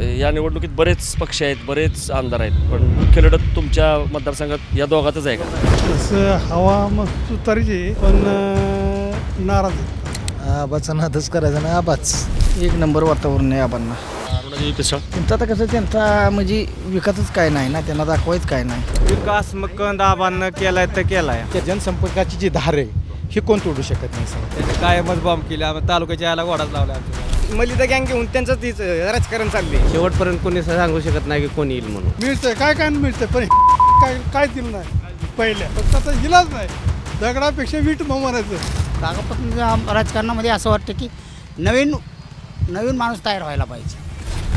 या निवडणुकीत बरेच पक्ष आहेत बरेच आमदार आहेत पण मुख्य लढत तुमच्या मतदारसंघात या दोघातच आहे का? तसं हवा मस्त तुतारीची आहे, पण अं, नाराज आहे आबाचा नादच करायचा ना आबाच. एक नंबर वातावरण आहे आबांना. पिसळ त्यांचं आता कसं त्यांचा म्हणजे विकासच काय नाही ना त्यांना दाखवायच काय नाही. विकास मकंद आबांना केलाय तर केलाय. त्या जनसंपर्काची जी धार आहे ही कोण तोडू शकत नाही सर त्याने कायमच बॉम्ब केले आम्ही तालुक्याच्या याला गोडाच लावला. मलिदा गँग घेऊन त्यांचं तीच राजकारण चालले शेवटपर्यंत कोणी सांगू शकत नाही की कोणी येईल म्हणून. मिळतंय काय काय मिळतंय पण काय काय दिलं नाही पहिल्या. फक्त आता इलाज नाही. दगडापेक्षा वीट मग म्हणायचं. कागदपत्र राजकारणामध्ये असं वाटतं की नवीन नवीन माणूस तयार व्हायला पाहिजे.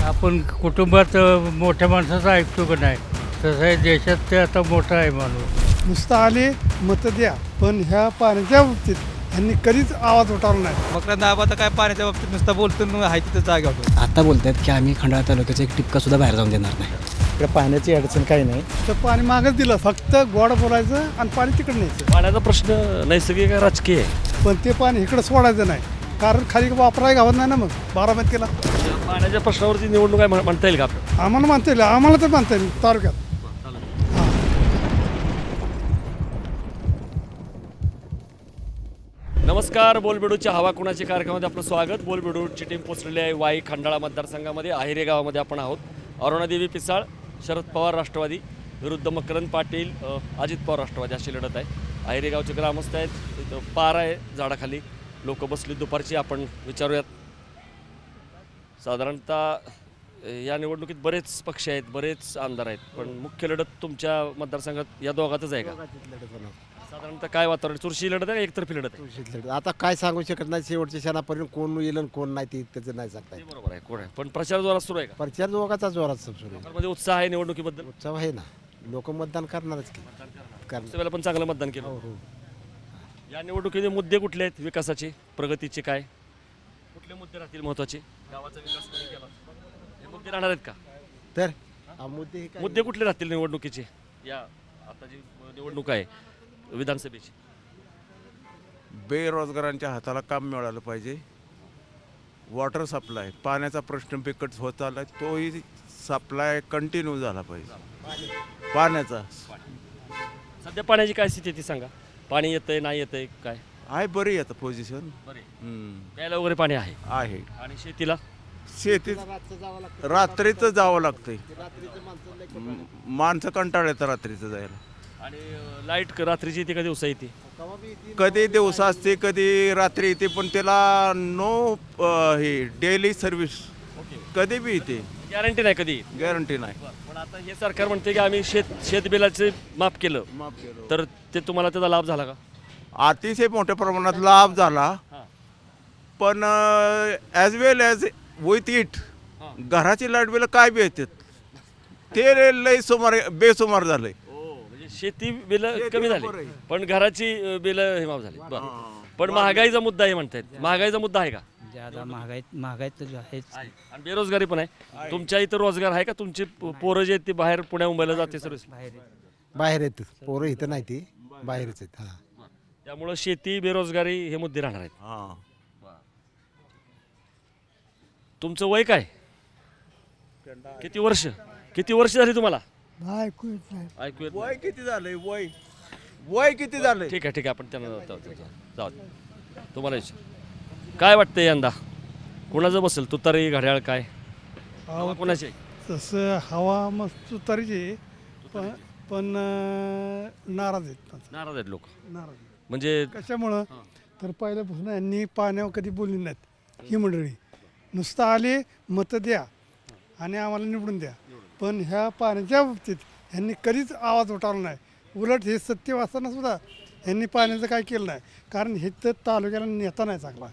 आपण कुटुंबात अ, मोठ्या माणसाचं ऐकतो का नाही? तसं देशात ते आता मोठा आहे माणूस. नुसतं आले मतं द्या पण ह्या पाण्याच्या बाबतीत ह्यांनी कधीच आवाज उठवला नाही. मकरंद आबा तर काय पाण्याच्या बाबतीत नुसतं बोलतो न आहे तिथं जागा होतो आता बोलतात की आम्ही खंडाळा तालुक्याचा एक टिपका सुद्धा बाहेर जाऊन देणार नाही. इकडे पाण्याची अडचण काही नाही. तर पाणी मागच दिलं फक्त गोड बोलायचं आणि पाणी तिकडे न्यायचं. पाण्याचा प्रश्न नैसर्गिक आहे राजकीय आहे. पण ते पाणी इकडं सोडायचं नाही. कारण खाली वापराय गावात नाही ना मग बारामतीला. या पाण्याच्या प्रश्नावरती निवडणूक आहे म्हण- म्हणता येईल का आपल्याला आम्हाला मानता येईल आम्हाला तर मानता येईल तालुक्यात. नमस्कार बोलबेडूच्या हवा कुणाच्या कार्यक्रमामध्ये आपलं स्वागत. बोलबेडूची टीम पोचलेली आहे वाई खंडाळा मतदारसंघामध्ये आहिरे गावामध्ये आपण आहोत. अरुणादेवी पिसाळ शरद पवार राष्ट्रवादी विरुद्ध मकरंद पाटील अजित पवार राष्ट्रवादी अशी लढत आहे. आहिरे गावचे ग्रामस्थ आहेत इथं पार आहे झाडाखाली. लोक बसली दुपारची आपण विचारूयात. साधारणतः या निवडणुकीत बरेच पक्ष आहेत बरेच आमदार आहेत पण मुख्य लढत तुमच्या मतदारसंघात या दोघातच आहे का? साधारणतः काय वातावरण? चुरशी लढत आहे एकतर्फी लढत आहे? आता काय सांगू शकत नाही शेवटच्या क्षणापर्यंत कोण येईल आणि कोण नाही ते त्याचं नाही सांगता ते येत बरोबर आहे कोण आहे? पण प्रचार जोरात सुरू आहे का? प्रचार दोघाचा जोरात सब सुरू आहे. लोकांमध्ये उत्साह आहे निवडणुकीबद्दल? उत्सव आहे ना. लोक मतदान करणारच की. करणार. वेळेला पण चांगलं मतदान हो केलं. हो या निवडणुकीचे मुद्दे कुठले आहेत? विकासाचे प्रगतीचे काय? कुठले मुद्दे राहतील महत्त्वाचे? गावाचा विकास कोणी केला? हे मुद्दे राहणार आहेत का? तर हा मुद्दे हे काय? मुद्दे कुठले राहतील निवडणुकीचे? या आता जी निवडणूक आहे विधानसभेची. बेरोजगारांच्या हाताला काम मिळालं पाहिजे. वॉटर सप्लाय पाण्याचा प्रश्न बिकट होत आला तोही सप्लाय कंटिन्यू झाला पाहिजे. पाण्याचा. सध्या पाण्याची काय स्थिती आहे ती सांगा. पाणी येतंय नाही येतंय काय? आहे बरी आता पोझिशन प्यायला वगैरे पाणी आहे? आहे. आणि शेतीला? शेतीत रात्रीचं जावं लागतंय. माणसं कंटाळ येतं रात्रीचं जायला. आणि लाइट रात्रीची येते का दिवसा येते? कधी दिवसा असते कधी रात्री येते पण त्याला नो हे डेली सर्व्हिस कधी बी येते. गॅरंटी नाही कधी? गॅरंटी नाही. पण आता हे सरकार म्हणते की आम्ही शेत शेत बिलाचे माफ केलं. माफ केलं. तर ते तुम्हाला त्याचा लाभ झाला का? अतिशय मोठ्या प्रमाणात लाभ झाला. हां. पण as well as with it घराची लाइट बिल काय बी येतात. ते लय सुमार बेसुमार झालंय शेती बिल कमी झाली. आहे. पण घराची बिल हे माफ झाली. बरं. पण महागाईचा मुद्दा आहे म्हणतायत. महागाईचा मुद्दा आहे का? ज्यादा महागाई महागाई तर आहेच. आणि बेरोजगारी पण आहे. तुमच्या इथं रोजगार आहे का? तुमची पोरं जे आहेत ती बाहेर पुण्या मुंबईला जाते सर्व्हिस बाहेर येत पोरं इथं नाही ती. बाहेरच आहेत. हा. त्यामुळं शेती बेरोजगारी हे मुद्दे राहणार आहेत. हां. तुमचं वय काय? किती वर्ष? किती वर्ष झाली तुम्हाला? ऐकू येत नाही. वय किती झालंय? वय. वय किती झालंय? ठीक आहे ठीक आहे. आपण त्यांना जाऊ- जाऊ- जाऊ-. तुम्हाला विचार. काय वाटतंय यंदा? कुणाचं बसेल? तुतारी घड्याळ काय? हवा कुणाची? तसं हवा मस्त तुतारीची आहे, पण पण अं, नाराज आहेत नाराज आहेत लोक. नाराज आहेत. म्हणजे कशामुळं? तर पहिल्यापासून यांनी पाण्यावर कधी बोलली नाहीत ही मंडळी. नुसतं आले मतं द्या आणि आम्हाला निवडून द्या. पण ह्या पाण्याच्या बाबतीत ह्यांनी कधीच आवाज उठवला नाही. उलट हे सत्य असताना सुद्धा ह्यांनी पाण्याचं काय केलं नाही. कारण हे तर तालुक्याला नेता नाही चांगला.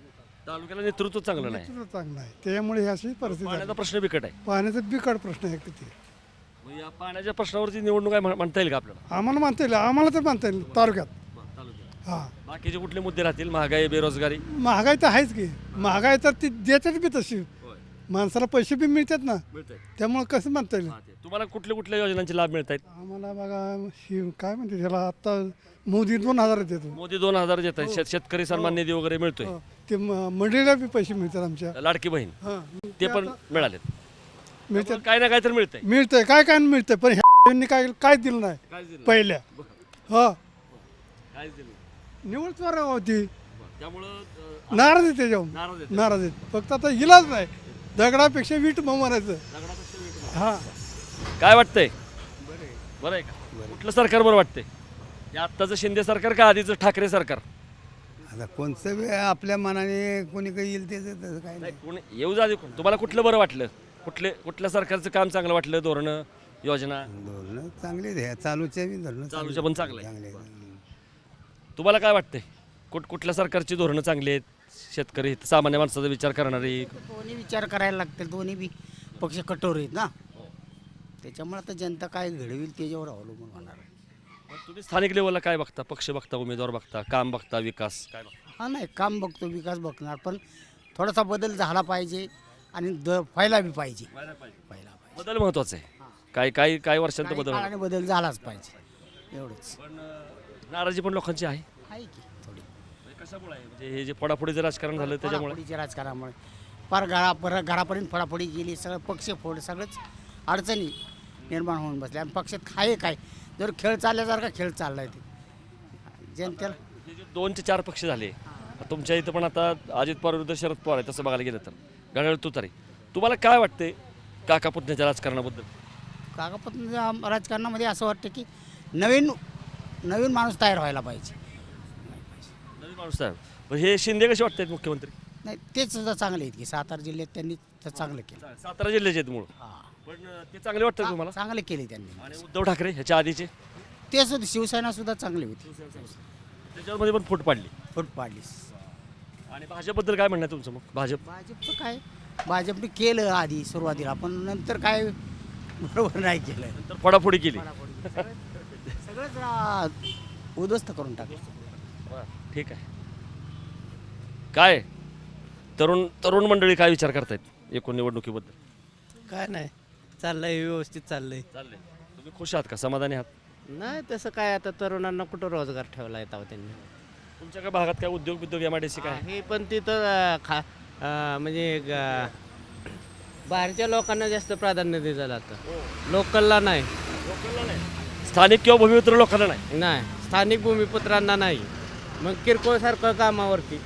तालुक्याला नेतृत्व चांगलं नाही. नेतृत्व चांगलं आहे त्यामुळे ही अशी परिस्थिती पाण्याचा. प्रश्न बिकट आहे. पाण्याचा बिकट प्रश्न आहे किती मग या पाण्याच्या प्रश्नावरती निवडणूक आहे म्हण- म्हणता येईल का आपल्याला? आम्हाला मानता येईल. आम्हाला तर मानता येईल तालुक्यात. हां. बाकीचे कुठले मुद्दे राहतील? महागाई बेरोजगारी? महागाई तर आहेच की. महागाई तर ती देतात बी तशी. माणसाला पैसे बी मिळतात ना. त्यामुळे कसं म्हणता येईल? तुम्हाला कुठल्या कुठल्या योजनांचे लाभ मिळत आहेत? आम्हाला बघा ही काय म्हणते त्याला आता मोदी दोन हजार देतो. मोदी दोन हजार देत आहेत. शेत शेतकरी सन्मान निधी वगैरे मिळतोय. ते म- मंडळीला बी पैसे मिळतात आमच्या. लाडकी बहीण. हां. ते पण मिळालेत. मिळतात. काय ना काय तर मिळतंय. मिळतंय. काय काय मिळतंय? पण ह्यांनी काय काय दिलं नाही? पहिल्या. हो. निवड चोरा होती. त्यामुळं नाराज आहे त्याच्यावर. नाराज आहेत. फक्त आता इलाज नाही. दगडापेक्षा वीट मग म्हणायचं हा. काय वाटतंय? बरं आहे. का? कुठलं सरकार बरं वाटतंय? हे आत्ताचं शिंदे सरकार का आधीचं ठाकरे सरकार? आता कोणतं बी आपल्या मनाने कोणी काही येईल तसं काय नाही कोणी येऊ जा कोण. तुम्हाला कुठलं बरं वाटलं? कुठले कुठल्या सरकारचं काम चांगलं वाटलं? धोरणं योजना? धोरणं चांगलेच आहे. चालूच्या बी धोरणं चालूच्या पण चांगलं आहे. चांगले. तुम्हाला काय वाटतंय? कुठ कुठल्या सरकारची धोरणं चांगली आहेत? शेतकरी सामान्य माणसाचा विचार करणारी दोन्ही विचार करायला लागतील. दोन्ही बी पक्ष कठोर आहेत ना. त्याच्यामुळे आता जनता काय घडवेल त्याच्यावर अवलंबून होणार आहे. तुम्ही स्थानिक लेवलला काय बघता? पक्ष बघता उमेदवार बघता काम बघता विकास काय बघता? हा नाही काम बघतो विकास बघणार. पण थोडासा बदल झाला पाहिजे आणि द व्हायला बी पाहिजे. व्हायला पाहिजे. बदल महत्त्वाचा आहे. काय काय काय वर्षांत काही बदल काळाने बदल झालाच पाहिजे. एवढंच. नाराजी पण लोकांची आहे. आहे की. कशामुळे आहे? म्हणजे हे जे पडाफोडीचं राजकारण झालं त्याच्यामुळे? फडाफडीच्या राजकारणामुळे फार घरा पर घरापर्यंत फडाफडी गेली सगळं पक्ष फोड सगळंच अडचणी निर्माण होऊन बसल्या आणि पक्षात आहे काय? जर खेळ चालल्यासारखा खेळ चाललाय ते. जनतेला हे जे दोन ते चार पक्ष झाले तुमच्या इथं पण आता अजित पवार विरुद्ध शरद पवार आहे तसं बघायला गेलं तर. घड्याळ तुतारी तुम्हाला काय वाटते काका पुतण्याच्या राजकारणाबद्दल? कागदपत्र राजकारणामध्ये असं वाटतं की नवीन नवीन माणूस तयार व्हायला पाहिजे. माणूस पण हे शिंदे कसे वाटतात मुख्यमंत्री? नाही तेच सुद्धा चांगले आहेत की सातारा जिल्ह्यात त्यांनी चांगलं केलं. सातारा जिल्ह्याचे आहेत मूळ हां. पण अं, ते चांगले वाटतात तुम्हाला? चांगले केले त्यांनी. आणि उद्धव ठाकरे ह्याच्या आधीचे? ते सुद्धा शिवसेना सुद्धा चांगली होती. त्याच्यामध्ये पण फूट पाडली. फूट पाडली. आणि भाजपबद्दल काय म्हणणं आहे तुमचं मग? भाजप. भाजपचं काय? भाजपने केलं आधी सुरुवातीला पण नंतर काय बरोबर नाही केलं. तर फोडाफोडी केली. सगळंच उद्ध्वस्त करून टाकलं. ठीक आहे. काय? तरुण तरुण मंडळी काय विचार करतायत एकूण निवडणुकीबद्दल? काय नाही. चाललंय व्यवस्थित चाललंय. चाललंय. तुम्ही खुश आहात का? समाधानी आहात? नाही तसं काय आता तरुणांना कुठं रोजगार ठेवला येतो त्यांनी? तुमच्या काय भागात काय उद्योग बिद्योग एम आय डी सी काय? हे पण तिथं अं, खा अं, म्हणजे ग- बाहेरच्या लोकांना जास्त प्राधान्य दिलं जातं. लोकलला नाही. स्थानिक किंवा भूमिपुत्र लोकांना नाही? नाही स्थानिक भूमिपुत्रांना नाही. मग किरकोळ सारखं कामावरती.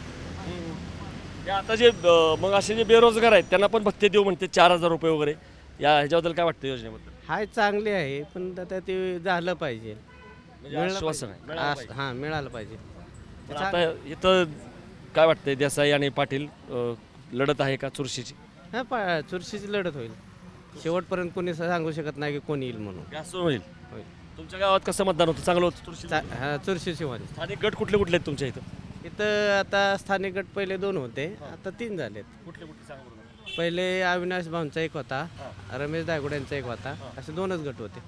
आता जे अं, मग असे जे बेरोजगार आहेत त्यांना पण भत्ते देऊ म्हणते चार हजार रुपये वगैरे. या ह्याच्याबद्दल काय वाटतं योजनेबद्दल? हाय चांगली आहे पण आता ते झालं पाहिजे. म्हणजे आश्वासन आहे. मिळालं आस- पाहिजे. हां मिळालं पाहिजे. पण आता इथं काय वाटतंय देसाई आणि पाटील अं, लढत आहे का चुरशीची? हां पा चुरशीची लढत होईल. शेवटपर्यंत कोणी सांगू शकत नाही की कोणी येईल म्हणून. होईल. होईल. तुमच्या गावात कसं मतदान होतं? चांगलं होतं चुरशी चा- हा चुरशीची होईल स्थानिक गट कुठले कुठले आहेत तुमच्या इथं? इथं आता स्थानिक गट पहिले दोन होते. आता तीन झालेत. कुठले कुठले? सांगा बरं मला. पहिले अविनाश भाऊंचा एक होता रमेश दायगुड्यांचा एक होता. असे दोनच गट होते.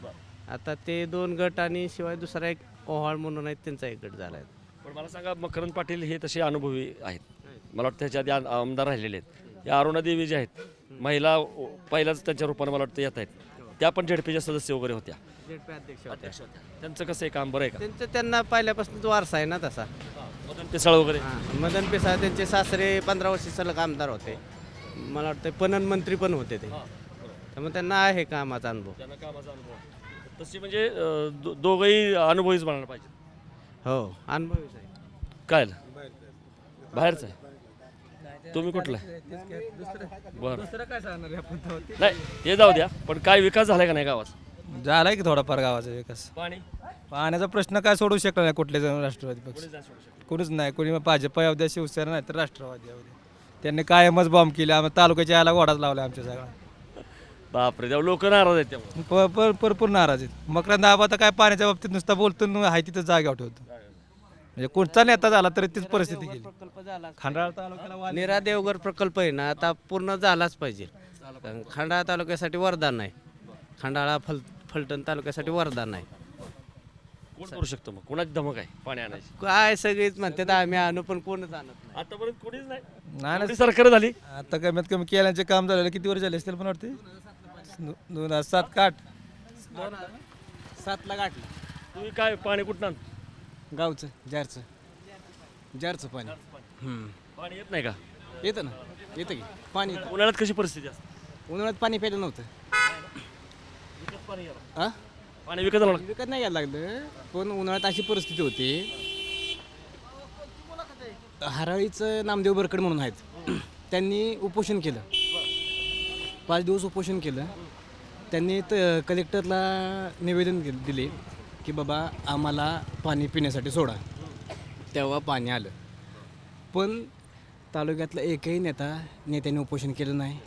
आता ते दोन गट आणि शिवाय दुसरा एक ओहाळ म्हणून आहेत त्यांचा एक गट झाला आहे. पण मला सांगा मकरंद पाटील हे तसे अनुभवी आहेत. मला वाटतं ह्याच्या आधी आमदार राहिलेले आहेत. या अरुणा देवी ज्या आहेत महिला ओ- पहिल्याच त्यांच्या रूपाने मला वाटतं येत आहेत. त्या पण झेडपीच्या सदस्य वगैरे होत्या. अध्यक्ष अध्यक्ष होत्या त्यांचं कसं आहे काम? बरं आहे का? त्यांचं त्यांना पहिल्यापासून वारसा आहे ना तसा. मदन पिसाळ वगैरे? हां मदन पिसाळ त्यांचे सासरे पंधरा वर्ष सलग आमदार होते. मला वाटतं पणन मंत्री पण होते ते. त्यामुळे त्यांना आहे कामाचा अनुभव. त्यांना कामाचा अनुभव. तशी म्हणजे अं, दो- दोघंही अनुभवीच म्हणायला पाहिजे. हो अनुभवीच आहे. काय? बाहेरचं आहे? तुम्ही कुठला? बरं दुसरं काय सांगणार आपण? नाही ते जाऊ द्या पण काय विकास झालाय का नाही गावात? झालाय की थोडाफार गावाचा विकास? पाणी? पाण्याचा प्रश्न काय सोडू शकला नाही कुठले जण राष्ट्रवादी पक्ष? कोणीच नाही. कोणी मग भाजप येऊ द्या शिवसेना नाही तर राष्ट्रवादी येऊ द्या त्यांनी कायमच बॉम्ब केले. आम्ही तालुक्याच्या यायला घोडाच लावला आमच्या सगळा बापरे तेव्हा लोक नाराज आहेत त्यामुळे. प- प- भरपूर नाराज आहेत. मकरंद आबा तर काय पाण्याच्या बाबतीत नुसता बोलतो न आहे तिथं जाग्यावर ठेवतो. म्हणजे कोणता नेता झाला तरी तीच परिस्थिती झाला खंडाळा तालुक्याला निरा देवघर प्रकल्प आहे ना आता पूर्ण झालाच पाहिजे. कारण खंडाळा तालुक्यासाठी वरदान आहे. खंडाळा फल फलटण तालुक्यासाठी वरदान आहे. कोण करू शकतो मग? कोणाची धमक आहे? पाणी आणायची. काय सगळीच म्हणतात आम्ही आणू पण कोणच आणत नाही. आतापर्यंत कोणीच नाही. नाही एवढी सरकार झाली. आता कमीत कमी केल्याचे काम झालेलं किती वर्ष झाले असतील पण वाटते? दो- दोन हजार सात का आठ? सातला गाठलं. तुम्ही काय पाणी कुठं आणता? गावचं जारचं. जारचं पाणी. पाणी. येत नाही का? येतं ना. येतं की. पाणी उन्हाळ्यात कशी परिस्थिती असते? उन्हाळ्यात पाणी प्यायलं नव्हतं. पाणी विकत आलं. विकत नाही घ्यायला लागलं पण उन्हाळ्यात अशी परिस्थिती होती. हराळीचं नामदेव बरकड म्हणून आहेत. त्यांनी उपोषण केलं. पाच दिवस उपोषण केलं. त्यांनी त कलेक्टरला निवेदन दिले की बाबा आम्हाला पाणी पिण्यासाठी सोडा. तेव्हा पाणी आलं. पण तालुक्यातला एकही नेता नेत्याने उपोषण केलं नाही.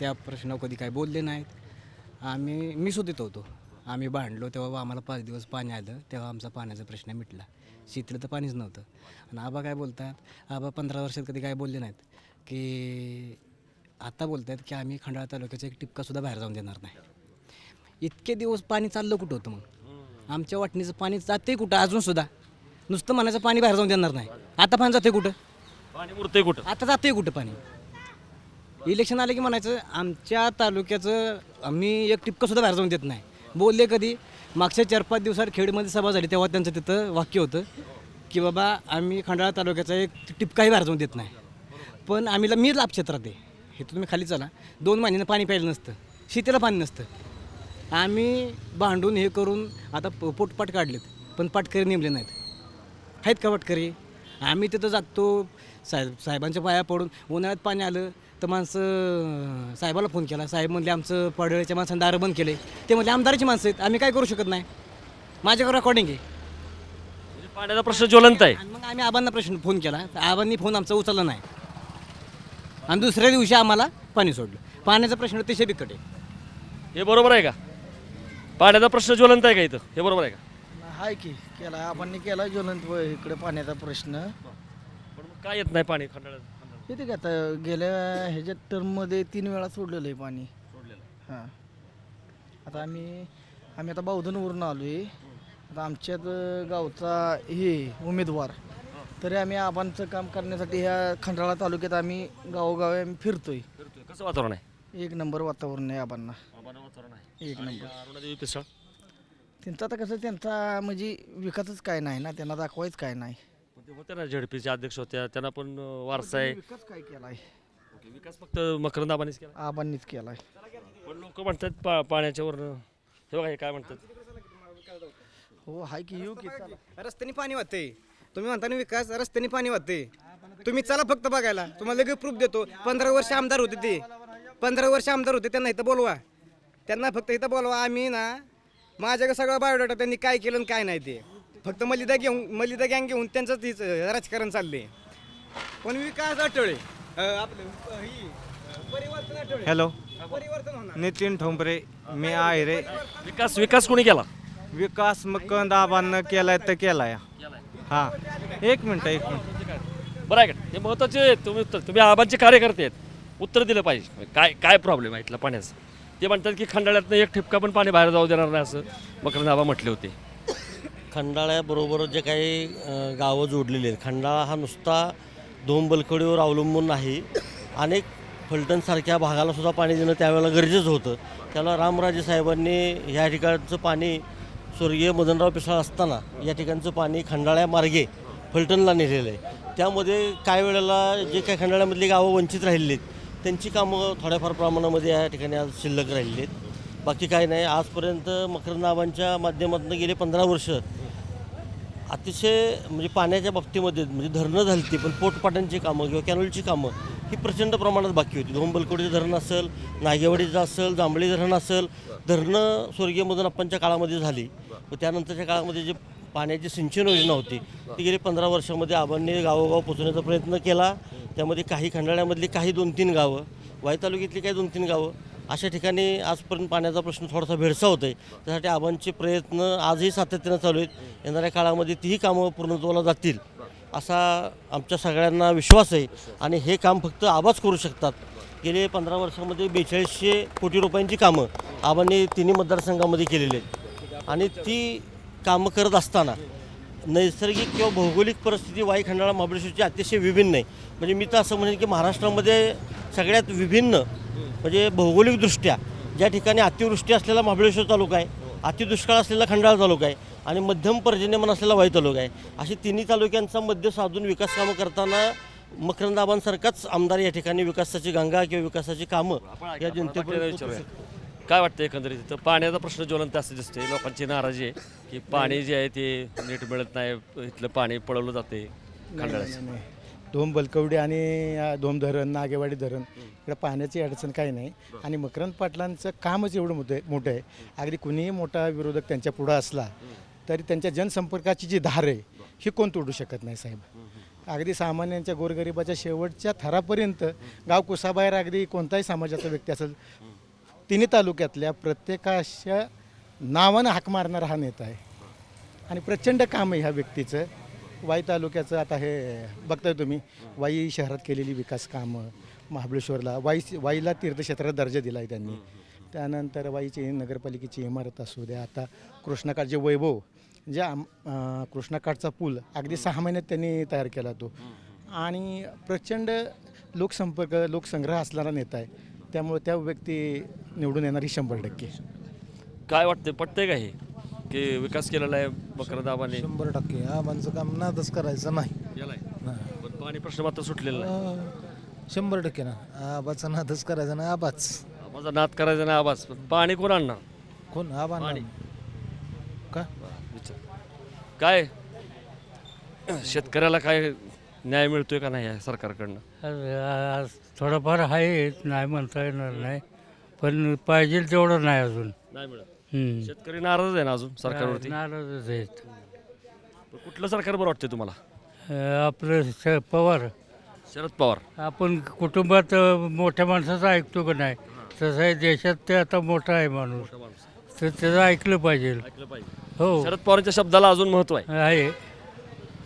त्या प्रश्नावर कधी काय बोलले नाहीत. आम्ही मी सुद्धा होतो. आम्ही भांडलो तेव्हा आम्हाला पाच दिवस पाणी आलं तेव्हा आमचा पाण्याचा प्रश्न मिटला. शेतीला तर पाणीच नव्हतं. आणि आबा काय बोलतात आबा पंधरा वर्षात कधी काय बोलले नाहीत की आता बोलत आहेत की आम्ही खंडाळा तालुक्याचा एक टिपकासुद्धा बाहेर जाऊन देणार नाही. इतके दिवस पाणी चाललं कुठं होतं मग? आमच्या वाटणीचं पाणी जाते कुठं अजूनसुद्धा नुसतं म्हणायचं पाणी बाहेर जाऊन देणार नाही. आता पाणी जाते कुठं? पाणी मुरतंय कुठं? आता जाते कुठं पाणी? इलेक्शन आलं की म्हणायचं आमच्या तालुक्याचं आम्ही एक टिपकंसुद्धा बाहेर जाऊन देत नाही. बोलले कधी मागच्या चार पाच दिवसात खेडमध्ये सभा झाली तेव्हा त्यांचं तिथं वाक्य होतं की बाबा आम्ही खंडाळा तालुक्याचा एक टिपकाही बाहेर जाऊन देत नाही. पण आम्हीला मी लाभ क्षेत्रात आहे. हे तुम्ही खाली चला. दोन महिन्यानं पाणी प्यायलं नसतं. शेतीला पाणी नसतं. आम्ही भांडून हे करून आता प- पोटपाट काढलेत पण पाटकरी नेमले नाहीत. आहेत का पाटकरी? आम्ही तिथं जागतो साहेब साहेबांच्या पाया पडून उन्हाळ्यात पाणी आलं तर माणसं साहेबाला फोन केला. साहेब म्हणले आमचं पडळच्या माणसानं दारं बंद केले ते म्हणले आमदाराची माणसं आहेत. आम्ही काय करू शकत नाही. माझ्याकडे रेकॉर्डिंग आहे. म्हणजे पाण्याचा प्रश्न ज्वलंत आहे. आणि मग आम्ही आबांना प्रश्न फोन केला. तर आबांनी फोन आमचा उचलला नाही. आणि दुसऱ्या दिवशी आम्हाला पाणी सोडलं. पाण्याचा प्रश्न अतिशय बिकट आहे. हे बरोबर आहे का? पाण्याचा प्रश्न ज्वलंत आहे का इथं? हे बरोबर आहे का? हाय की केला. आपण केला ज्वलंत व इकडे पाण्याचा प्रश्न. पण मग काय येत नाही पाणी खंडाळ्यात? येते का आता गेल्या ह्याच्या टर्ममध्ये तीन वेळा सोडलेलं आहे पाणी. हां. आता आम्ही आम्ही आता बावधनवरून आलो आहे आता आमच्यात गावचा हे उमेदवार. तरी आम्ही आबांचं काम करण्यासाठी ह्या खंडाळा तालुक्यात आम्ही गावोगावी आम्ही फिरतोय. कसं वातावरण आहे? एक नंबर वातावरण आहे आबांना. वातावरण आहे. एक नंबर. अरुणादेवी पिसाळ? त्यांचा आता कसं त्यांचा म्हणजे विकासच काय नाही ना त्यांना दाखवायच काय नाही. ते होते ना झेडपीचे अध्यक्ष होत्या त्यांना पण वारसा आहे. विकास काय केलाय? ओके, विकास फक्त मकरंद आबानीच केला आबांनीच केलाय. पण लोक म्हणतात पा पाण्याच्यावर हे बघा हे काय म्हणतात. हो हाय की येऊ की चला. रस्त्याने पाणी वाहते तुम्ही म्हणता ना विकास रस्त्याने पाणी वाहते तुम्ही चला फक्त बघायला. तुम्हाला लगेच प्रूफ देतो. पंधरा वर्ष आमदार होते ते. पंधरा वर्ष आमदार होते त्यांना इथं बोलवा. त्यांना फक्त इथं बोलवा. आम्ही ना माझ्याकडे सगळं बायोडाटा त्यांनी काय केलं आणि काय नाही ते. फक्त मलिदा घेऊन मलिदा गँग घेऊन त्यांचंच तीच राजकारण चालले पण विकास अटळे अं, आपलं ही, परिवर्तन हॅलो परिवर्तन होणार. नितीन ठोंबरे मी आहे रे. विकास विकास कोणी केला? विकास मकंद आबांना केलाय तर केलाय. हा. एक मिनिट एक मिनिट. बरं आहे का? हे महत्त्वाचे आहे. तुम्ही उत्तर तुम्ही आबांचे कार्यकर्ते आहेत. उत्तर दिलं पाहिजे. काय काय प्रॉब्लेम आहे इथला पाण्याचा? ते म्हणतात की खंडाळ्यातनं एक ठिपका पण पाणी बाहेर जाऊ देणार नाही असं मकरंद आबा म्हटले होते. खंडाळ्याबरोबर जे काही गावं जोडलेली आहेत. खंडाळा हा नुसता धोंबलकडीवर अवलंबून नाही. अनेक फलटणसारख्या भागाला सुद्धा पाणी देणं त्यावेळेला गरजेचं होतं. त्याला रामराजे साहेबांनी ह्या ठिकाणचं पाणी स्वर्गीय मदनराव पिसाळ असताना या ठिकाणचं पाणी खंडाळ्यामार्गे फलटणला नेलेलं आहे. त्यामध्ये काय वेळेला जे काही खंडाळ्यामधली गावं वंचित राहिलेली आहेत त्यांची कामं थोड्याफार प्रमाणामध्ये या ठिकाणी आज शिल्लक राहिलेली आहेत. बाकी काय नाही. आजपर्यंत मकरंदाबांच्या माध्यमातून गेले पंधरा वर्ष. अतिशय म्हणजे पाण्याच्या बाबतीमध्ये म्हणजे धरणं झाली ती पण पोटपाट्यांची कामं किंवा कॅनोलची कामं ही प्रचंड प्रमाणात बाकी होती. धोंबलकोडीचं धरण असेल नागेवाडीचं असेल जांभळी धरण असेल धरणं स्वर्गीय मदनप्पांच्या काळामध्ये झाली. व त्यानंतरच्या काळामध्ये जे पाण्याची सिंचन योजना होती ती गेली पंधरा वर्षामध्ये आबांनी गावोगाव पोचवण्याचा प्रयत्न केला. त्यामध्ये काही खंडाळ्यामधली काही दोन तीन गावं वाई तालुक्यातली काही दोन तीन गावं अशा ठिकाणी आजपर्यंत पाण्याचा प्रश्न थोडासा भेडसावत आहे त्यासाठी आबांचे प्रयत्न आजही सातत्यानं चालू आहेत. येणाऱ्या काळामध्ये तीही कामं पूर्णत्वाला जातील असा आमच्या सगळ्यांना विश्वास आहे. आणि हे काम फक्त आबाच करू शकतात. गेले पंधरा वर्षामध्ये बेचाळीसशे कोटी रुपयांची कामं आबांनी तिन्ही मतदारसंघामध्ये केलेली आहेत. आणि ती कामं करत असताना नैसर्गिक किंवा भौगोलिक परिस्थिती वाई खंडाळा महाबळेश्वरची अतिशय विभिन्न आहे. म्हणजे मी तर असं म्हणेन की महाराष्ट्रामध्ये सगळ्यात विभिन्न म्हणजे भौगोलिकदृष्ट्या ज्या ठिकाणी अतिवृष्टी असलेला महाबळेश्वर तालुका आहे अतिदुष्काळ असलेला खंडाळा तालुका आहे आणि मध्यम पर्जन्यमान असलेला वाई तालुका आहे अशी तिन्ही तालुक्यांचा मध्य साधून विकास कामं करताना मकरंद आबांसारखाच आमदार या ठिकाणी विकासाची गंगा किंवा विकासाची कामं या जनतेपर्यंत. काय वाटतं एकंदरीत इथं? पाण्याचा प्रश्न ज्वलंत असं दिसते लोकांची नाराजी आहे की पाणी जे आहे ते नीट मिळत नाही. इथलं पाणी पळवलं जाते खंडाळ्याचं. धोम बलकवडी आणि धोम धरण नागेवाडी धरण इकडे पाण्याची अडचण काही नाही. आणि मकरंद पाटलांचं कामच एवढं मोठं आहे मोठं आहे. अगदी कुणीही मोठा विरोधक त्यांच्या पुढं असला तरी त्यांच्या जनसंपर्काची जी धार आहे ही कोण तोडू शकत नाही साहेब? अगदी सामान्यांच्या गोरगरिबाच्या शेवटच्या थरापर्यंत गाव कुसाबाहेर अगदी कोणताही समाजाचा व्यक्ती असेल तिन्ही तालुक्यातल्या प्रत्येकाच्या नावानं हाक मारणारा हा नेता आहे. आणि प्रचंड काम आहे ह्या व्यक्तीचं. वाई तालुक्याचं आता हे बघताय तुम्ही. वाई शहरात केलेली विकास कामं महाबळेश्वरला. वाई वाईला तीर्थक्षेत्राचा दर्जा दिला आहे त्यांनी त्यानंतर वाईची नगरपालिकेची इमारत असू द्या आता कृष्णाकाठचे वैभव जे आम अं, कृष्णाकाठचा पूल अगदी सहा महिन्यात त्यांनी तयार केला तो. आणि प्रचंड लोकसंपर्क लोकसंग्रह असणारा नेता आहे. त्यामुळे त्या व्यक्ती निवडून येणारी शंभर टक्के. काय वाटतंय? पटतंय का हे? की विकास केलेला आहे मकरंद आबाने शंभर टक्के. आबांचं काम नादच करायचं नाही. पण पाणी प्रश्न मात्र सुटलेला नाही. शंभर टक्के ना. आबाचा नादच करायचा ना आबाच. माझा नाद करायचा नाही आवाज पण पाणी कोण आणणार? कोण? आबा पाणी. का? विचार. काय? शेतकऱ्याला काय न्याय मिळतोय का नाही या सरकारकडनं? आज- थोडंफार आहे नाही म्हणता येणार नाही. पण पाहिजे तेवढं नाही अजून. नाही मिळत. शेतकरी नाराज आहे ना अजून सरकारवरती? नाराजच आहेत. पण कुठलं सरकार बरं वाटतंय तुम्हाला? अं, आपलं श- पवार. शरद पवार. आपण कुटुंबात अं, मोठ्या माणसाचं ऐकतो का नाही? तसं आहे देशात ते आता मोठा आहे माणूस. तर त्याचं ऐकलं पाहिजे. ऐकलं पाहिजे. हो. शरद पवारांच्या शब्दाला अजून महत्त्व आहे. आहे.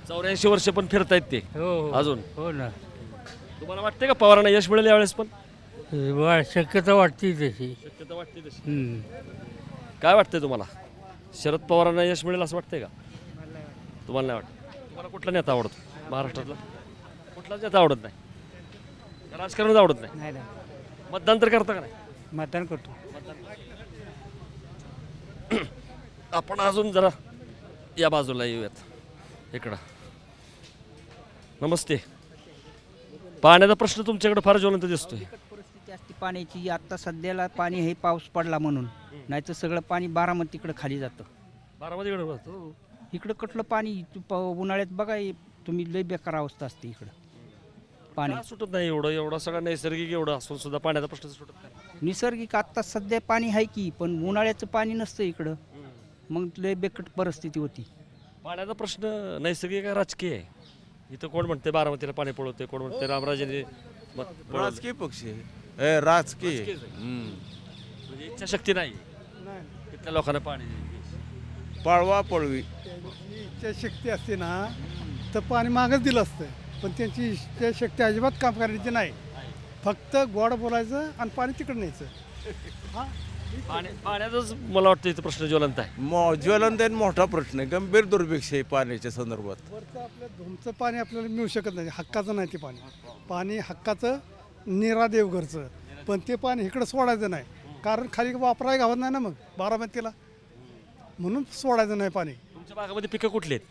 चौऱ्याऐंशी वर्ष पण फिरतायत ते. हो हो. अजून. हो ना. तुम्हाला वाटते का पवारांना यश मिळेल यावेळेस पण? वा- शक्यता वाटते तशी. शक्यता वाटते तशी. हम्म. काय वाटतंय तुम्हाला? शरद पवारांना यश मिळेल असं वाटतंय का? तुम्हाला नाही वाटत? तुम्हाला कुठला नेता आवडतो महाराष्ट्रातला? कुठलाच नेता आवडत नाही? राजकारणच आवडत नाही? नाही नाही. मतदान तर करता का नाही? मतदान करतो. आपण अजून जरा या बाजूला येऊयात. इकडं. नमस्ते. पाण्याचा प्रश्न तुमच्याकडे फार ज्वलंत दिसतोय. असते पाण्याची. आता सध्याला पाणी हे पाऊस पडला म्हणून. नाही तर सगळं पाणी बारामतीकडे खाली जातं. बारामतीकडे बघतो इकडं कुठलं पाणी तू प- उन्हाळ्यात बघा हे तुम्ही लय बेकार अवस्था असते इकडं. पाणी. का सुटत नाही एवढं? एवढं सगळं नैसर्गिक एवढं असून सुद्धा पाण्याचा प्रश्न सुटत नाही. निसर्गिक आत्ता सध्या पाणी आहे की पण उन्हाळ्याचं पाणी नसतं इकडं. मग लय बेकट परिस्थिती होती. पाण्याचा प्रश्न नैसर्गिक आहे राजकीय आहे? इथं कोण म्हणते बारामतीला पाणी पळवते कोण म्हणते रामराजेने मत पळवलं. राजकीय पक्ष आहे. ए, राजकीय. हम्म. म्हणजे इच्छाशक्ती नाही. तिथल्या लोकांना पाणी पळवा पळवी. त्यांची इच्छाशक्ती असते ना तर पाणी मागच दिलं असतं. पण त्यांची इच्छाशक्ती अजिबात काम करायची नाही. फक्त गोड बोलायचं आणि पाणी तिकडं न्यायचं. हा? पाणी पाण्याचाच मला वाटतं इथं प्रश्न ज्वलंत आहे. मो ज्वलंत आहे मोठा प्रश्न आहे. गंभीर दुर्भिक्ष आहे पाण्याच्या संदर्भात. वरचं आपल्या धुमचं पाणी आपल्याला मिळू शकत नाही. हक्काचं नाही ते पाणी. पाणी हक्काचं निरा देवघरचं. पण ते पाणी इकडं सोडायचं नाही. कारण खाली वापराय गावात नाही ना मग बारामतीला. म्हणून सोडायचं नाही पाणी. तुमच्या भागामध्ये पिकं कुठली आहेत?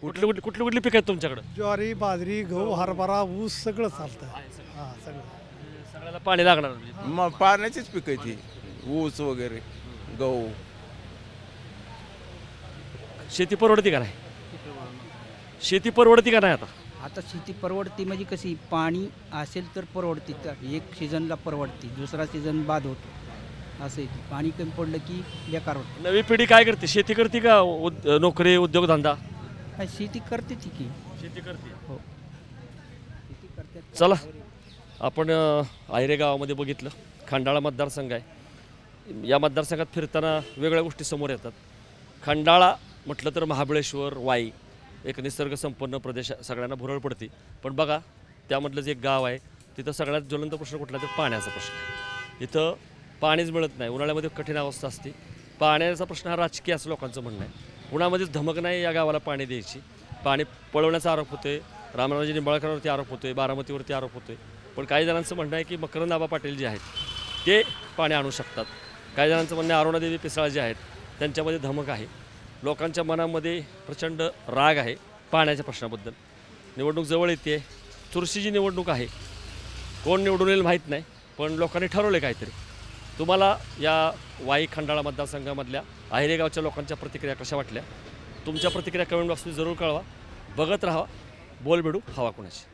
कुठली कुठली कुठली कुठली पिकं आहेत तुमच्याकडं? ज्वारी बाजरी गहू हरभरा ऊस सगळं चालतं. हां सगळं. सगळ्याला पाणी लागणार म्हणजे. मग पाण्याचीच पिकं आहे ती ऊस वगैरे गहू. शेती परवडती का नाही? शेती परवडती का नाही आता? आता शेती परवडते म्हणजे कशी? पाणी असेल तर परवडते तर एक सीझनला परवडते दुसरा सीझन बाद होतो. असं आहे. पाणी कमी पडलं की बेकार होतं. नवी पिढी काय करते? शेती करते का उद- नोकरी उद्योगधंदा हा, शेती करते ती की. शेती करते. हो. शेती करते चला आपण अ, आयरे गावामध्ये बघितलं. खंडाळा मतदारसंघ आहे. या मतदारसंघात फिरताना वेगळ्या गोष्टी समोर येतात. खंडाळा म्हटलं तर महाबळेश्वर वाई. एक निसर्गसंपन्न प्रदेश सगळ्यांना भुरळ पडते. पण बघा त्यामधलं जे एक गाव आहे तिथं सगळ्यात ज्वलंत प्रश्न कुठला तर पाण्याचा प्रश्न इथं पाणीच मिळत नाही. उन्हाळ्यामध्ये कठीण अवस्था असते. पाण्याचा प्रश्न हा राजकीय असं लोकांचं म्हणणं आहे. उन्हामध्ये धमक नाही या गावाला पाणी द्यायची. पाणी पळवण्याचा आरोप होतोय. रामराजे निंबाळकरांवरती आरोप होतोय. बारामतीवरती आरोप होतोय. पण काही जणांचं म्हणणं आहे की मकरंदाबा पाटील जे आहेत ते पाणी आणू शकतात. काही जणांचं म्हणणं आहे अरुणादेवी पिसाळ जे आहेत त्यांच्यामध्ये धमक आहे. लोकांच्या मनामध्ये प्रचंड राग आहे पाण्याच्या प्रश्नाबद्दल. निवडणूक जवळ येते. चुरशीची निवडणूक आहे. कोण निवडून येईल माहीत नाही पण लोकांनी ठरवले काहीतरी. तुम्हाला या वाई खंडाळा मतदारसंघामधल्या अहिरेगावच्या लोकांच्या प्रतिक्रिया कशा वाटल्या? तुमच्या प्रतिक्रिया कमेंट बॉक्समध्ये जरूर कळवा. बघत राहा. बोल भेडू हवा कुणाची.